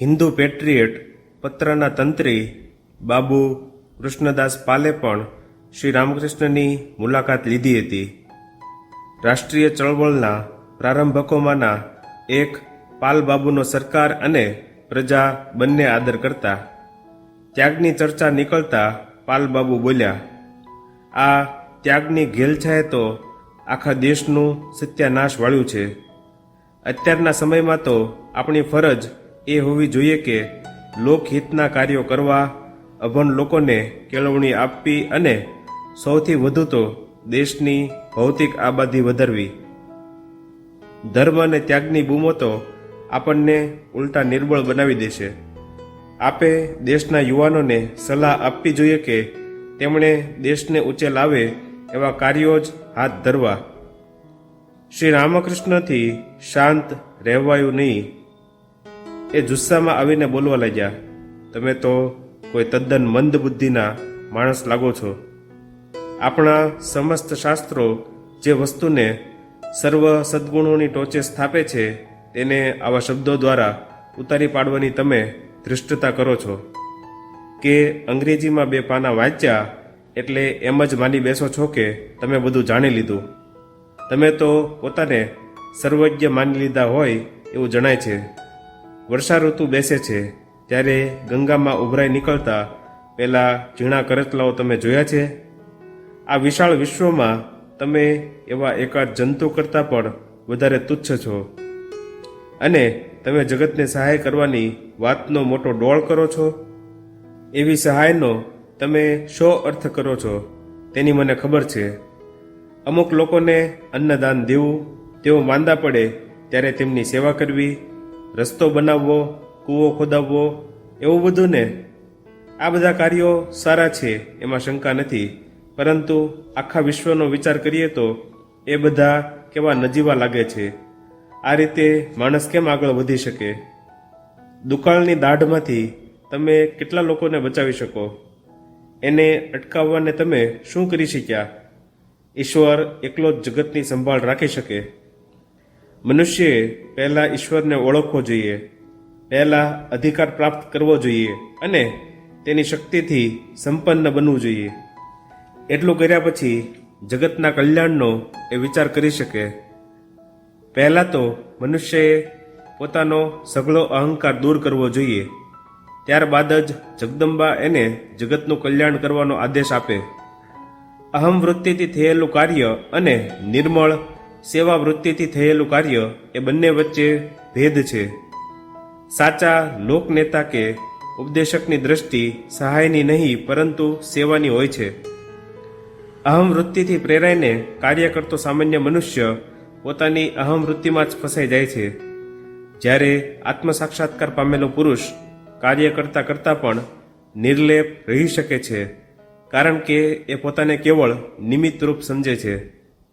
હિન્દુ પેટ્રિયટ પત્રના તંત્રી બાબુ કૃષ્ણદાસ પાલે પણ શ્રી રામકૃષ્ણની મુલાકાત લીધી હતી. રાષ્ટ્રીય ચળવળના પ્રારંભકોમાંના એક પાલબાબુનો સરકાર અને પ્રજા બંને આદર કરતા. ત્યાગની ચર્ચા નીકળતા પાલબાબુ બોલ્યા, આ ત્યાગની ઘેલછાએ તો આખા દેશનું સત્યાનાશ વાળ્યું છે. અત્યારના સમયમાં તો આપણી ફરજ એ હોવી જોઈએ કે લોકહિતના કાર્યો કરવા, અભણ લોકોને કેળવણી આપવી અને સૌથી વધુ તો દેશની ભૌતિક આબાદી વધારવી. ધર્મ અને ત્યાગની બૂમો તો આપણને ઉલટા નિર્બળ બનાવી દેશે. આપે દેશના યુવાનોને સલાહ આપવી જોઈએ કે તેમણે દેશને ઉચે લાવે એવા કાર્યો જ હાથ ધરવા. શ્રી રામકૃષ્ણથી શાંત રહેવાયું નહીં. એ જુસ્સામાં આવીને બોલવા લાગ્યા, તમે તો કોઈ તદ્દન મંદ બુદ્ધિના માણસ લાગો છો. આપણા સમસ્ત શાસ્ત્રો જે વસ્તુને સર્વ સદ્ગુણોની ટોચે સ્થાપે છે, તેને આવા શબ્દો દ્વારા ઉતારી પાડવાની તમે ધૃષ્ટતા કરો છો. કે અંગ્રેજીમાં બે પાના વાંચ્યા, એટલે એમ જ માની બેસો છો કે તમે બધું જાણી લીધું. તમે તો પોતાને સર્વજ્ઞ માની લીધા હોય એવું જણાય છે. વર્ષા ઋતુ બેસે છે ત્યારે ગંગામાં ઉભરાઈ નીકળતા પેલા ઝીણા કરચલાઓ તમે જોયા છે? આ વિશાળ વિશ્વમાં તમે એવા એકાદ જંતુ કરતાં પણ વધારે તુચ્છ છો. અને તમે જગતને સહાય કરવાની વાતનો મોટો ડોળ કરો છો? એવી સહાયનો તમે શો અર્થ કરો છો? તેની મને ખબર છે. અમુક લોકોને અન્નદાન દેવું, તેઓ માંદા પડે ત્યારે તેમની સેવા કરવી રસ્તો બનાવવો, કૂવો ખોદાવવો, એવું બધું ને આ બધા કાર્યો સારા છે, એમાં શંકા નથી. પરંતુ આખા વિશ્વનો વિચાર કરીએ તો એ બધા કેવા નજીવા લાગે છે. આ રીતે માણસ કેમ આગળ વધી શકે? દુકાળની દાઢમાંથી તમે કેટલા લોકોને બચાવી શકો? એને અટકાવવાને તમે શું કરી શક્યા? ઈશ્વર એકલો જ જગતની સંભાળ રાખી શકે? મનુષ્યએ પહેલાં ઈશ્વરને ઓળખવો જોઈએ, પહેલાં અધિકાર પ્રાપ્ત કરવો જોઈએ અને તેની શક્તિથી સંપન્ન બનવું જોઈએ. એટલું કર્યા પછી જગતના કલ્યાણનો એ વિચાર કરી શકે. પહેલાં તો મનુષ્યએ પોતાનો સઘળો અહંકાર દૂર કરવો જોઈએ. ત્યારબાદ જ જગદંબા એને જગતનું કલ્યાણ કરવાનો આદેશ આપે. અહમ વૃત્તિથી થયેલું કાર્ય અને નિર્મળ સેવા વૃત્તિથી થયેલું કાર્ય એ બંને વચ્ચે ભેદ છે. સાચા લોકનેતા કે ઉપદેશકની દ્રષ્ટિ સહાયની નહીં, પરંતુ સેવાની હોય છે. અહમ વૃત્તિથી પ્રેરાઈને કાર્ય કરતો સામાન્ય મનુષ્ય પોતાની અહમ વૃત્તિમાં જ ફસાઈ જાય છે. જ્યારે આત્મસાક્ષાત્કાર પામેલો પુરુષ કાર્ય કરતા કરતા પણ નિર્લેપ રહી શકે છે, કારણ કે એ પોતાને કેવળ નિમિત્ત રૂપ સમજે છે.